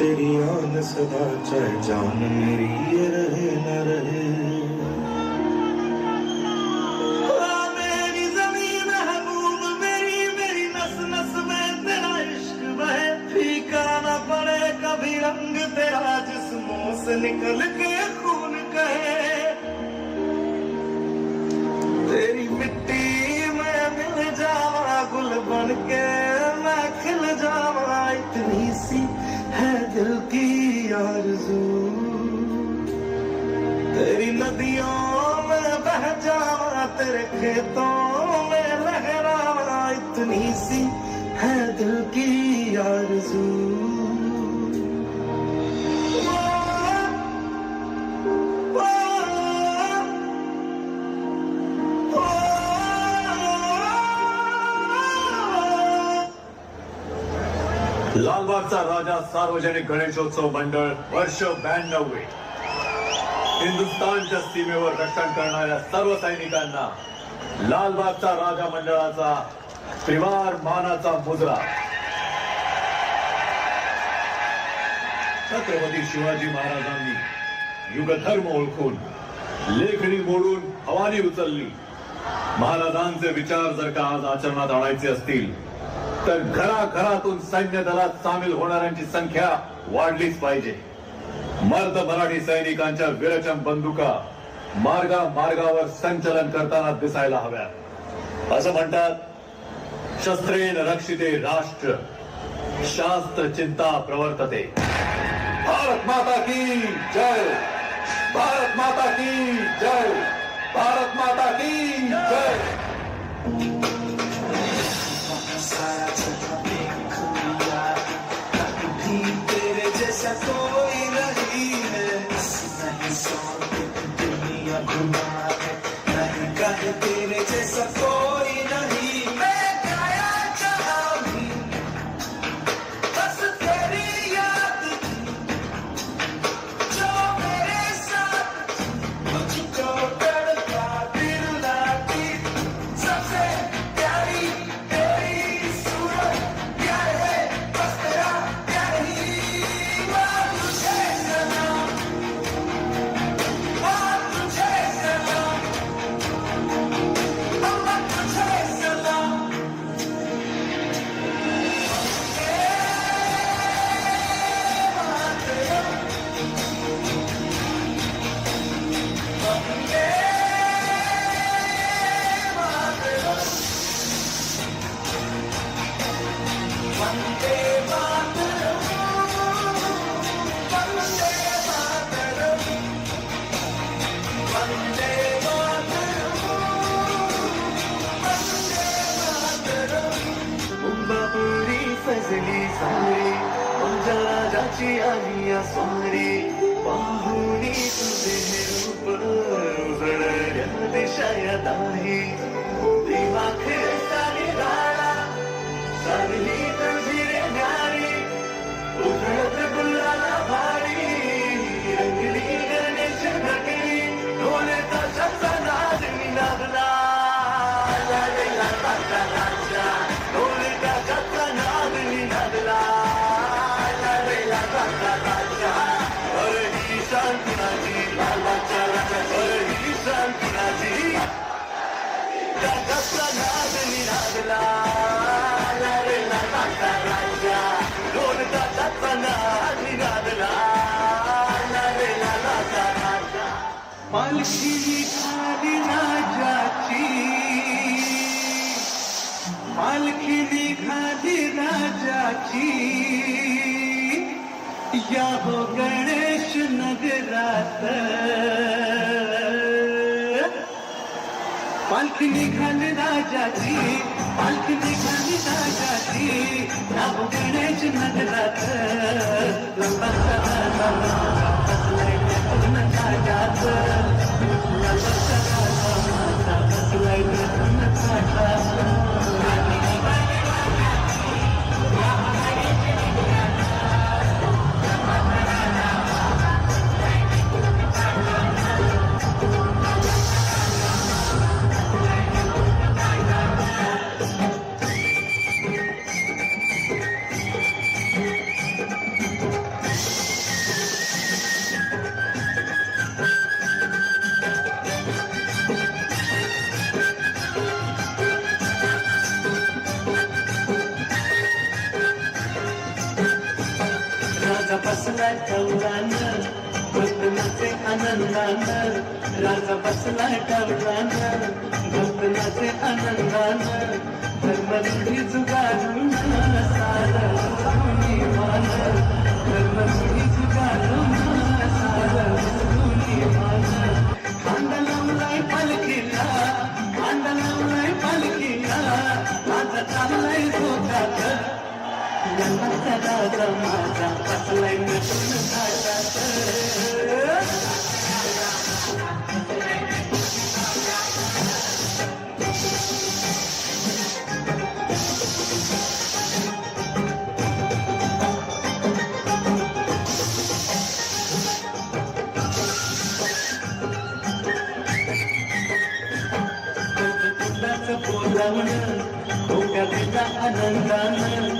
तेरी आन सदा चाहे जान मेरी ये रहे न रहे। मेरी जमीन मेरी मेरी में कभी रंग तेरा जिस्मों से निकल के में बह जावा तेरे खेतों में लहरावा इतनी सी है दिल की आरज़ू ओ, ओ, लालबागचा राजा सार्वजनिक हिंदुस्थानच्या सीमेवर रक्षण करणाऱ्या सर्व सैनिकांना लालबागचा राजा मंडळाचा त्रिवार मानाचा मुजरा छत्रपती शिवाजी महाराजांनी युगधर्म ओळखून लेखणी मोडून हवानी उचलली. महाराजांचे विचार जर का आज आचरणात आणायचे असतील तर घराघरातून सैन्य दलात सामील होणाऱ्यांची संख्या वाढलीच पाहिजे. मर्द मराठी सैनिकांच्या विरचम बंदुका मार्गा मार्गावर संचलन करताना दिसायला हव्या. असं म्हणतात शस्त्रेन रक्षिते राष्ट्र शास्त्र चिंता प्रवर्तते. भारत माता की जय! भारत माता की जय! भारत माता की जय! तेरे जैसा तो नहीं सौंपी दुनिया घुमा है। नहीं कहे तेरे जैसा कोई जाची आलिया सोमरी पाहुणी तुझे रूप उजळल्या दिशाया दाही. पालखी खाली राजाची. पालखी खाली राजाची. या हो गणेश नगरात. पालखी निघाली राजाची पालखी निघाली राजाची. या हो गणेश नगरात. राजा बसला ठवलानं गोतनाचे आनंदानं धर्मरुढी जुगारून सारं उजळून मान धर्मरुढी जुगारून सारं उजळून मान खांदा लावलाय पालखीला खांदा लावलाय पालखीला माझा चाललाय धोका यंदाचा राजा माझा बोलावणं भोगावीला आनंदानं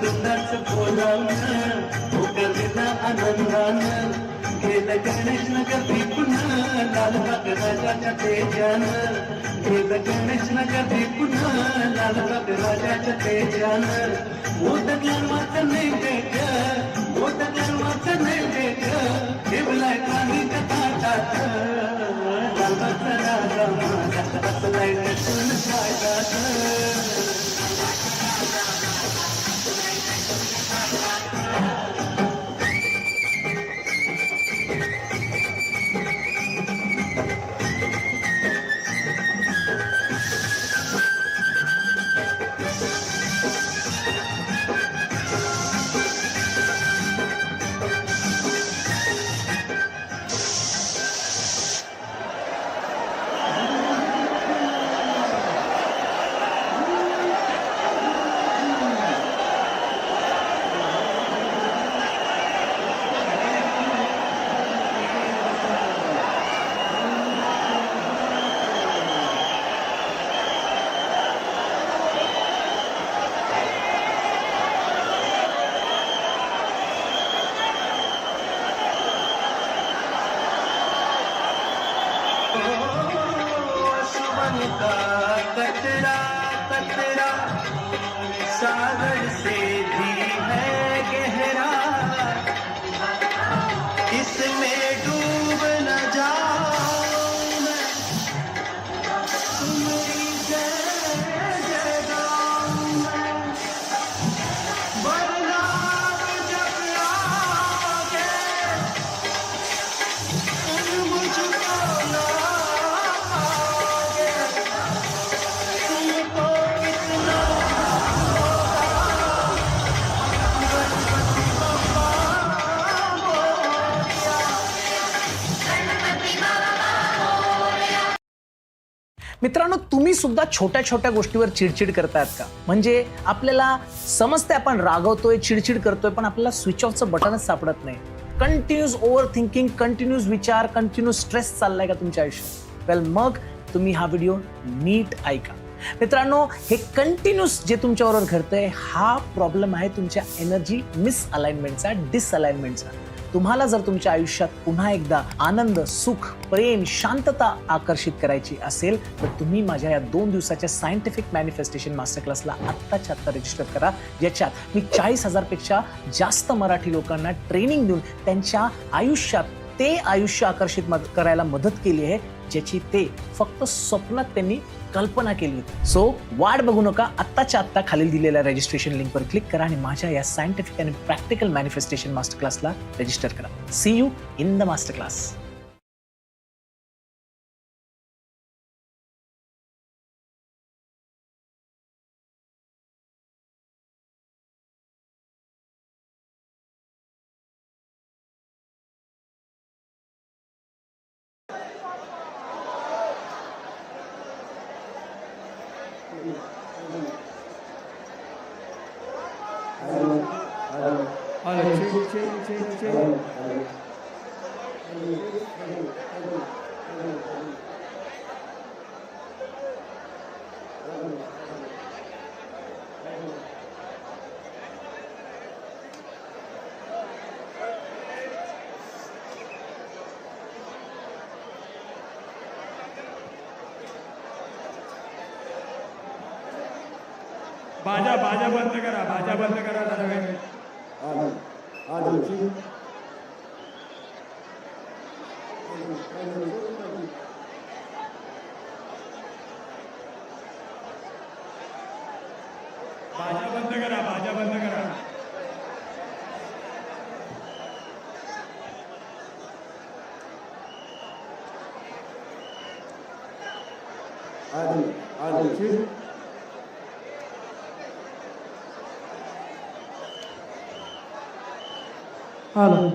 तुंडाचं बोलावणं भोगावीला आनंदानं गेलं गणेश नगर पुन्हा लालबाग राजाच्या तेजानं गेलं गणेश नगर पुन्हा लालबाग राजाच्या तेजानं. मोदक लाडवाचं नैवेद्य मोदक लाडवाचं नैवेद्य ठेवलाय पाणी कथा लालबागचा राजा Kalplarına sığmış hayatım मित्रांनो तुम्ही सुद्धा छोट्या छोट्या गोष्टीवर चिडचिड करतायत का? म्हणजे आपल्याला समजते आपण रागवतोय चिडचिड करतोय पण आपल्याला स्विच ऑफचं बटनच सापडत नाही. कंटिन्यूस ओव्हर थिंकिंग कंटिन्यूस विचार कंटिन्यूस स्ट्रेस चाललाय का तुमच्या आयुष्यात? वेल मग तुम्ही हा व्हिडिओ नीट ऐका. मित्रांनो हे कंटिन्यूस जे तुमच्याबरोबर घडतंय हा प्रॉब्लेम आहे तुमच्या एनर्जी मिसअलाइनमेंटचा डिसअलाइनमेंटचा तुम्हाला जर तुमच्या आयुष्यात पुन्हा एकदा आनंद सुख प्रेम शांतता आकर्षित करायची असेल तर तुम्ही माझ्या या दोन दिवसाच्या सायंटिफिक मॅनिफेस्टेशन मास्टर क्लासला आत्ताच्या आत्ता रजिस्टर करा. ज्याच्यात मी चाळीस हजारपेक्षा जास्त मराठी लोकांना ट्रेनिंग देऊन त्यांच्या आयुष्यात ते आयुष्य आकर्षित मद- करायला मदत केली आहे. ज्याची ते फक्त स्वप्नात त्यांनी कल्पना केली होती. सो वाट बघू नका आत्ताच्या आत्ता खालील दिलेल्या रजिस्ट्रेशन लिंकवर क्लिक करा आणि माझ्या या सायंटिफिक आणि प्रॅक्टिकल मॅनिफेस्टेशन मास्टर क्लासला रजिस्टर करा. See you in the master class 아유, 제일, 제일, 제일, 제일. भाज्या भाज्या बंद करा भाज्या बंद करा जरा वेळ भाज्या बंद करा भाज्या बंद करा. आधी आधी 哈喽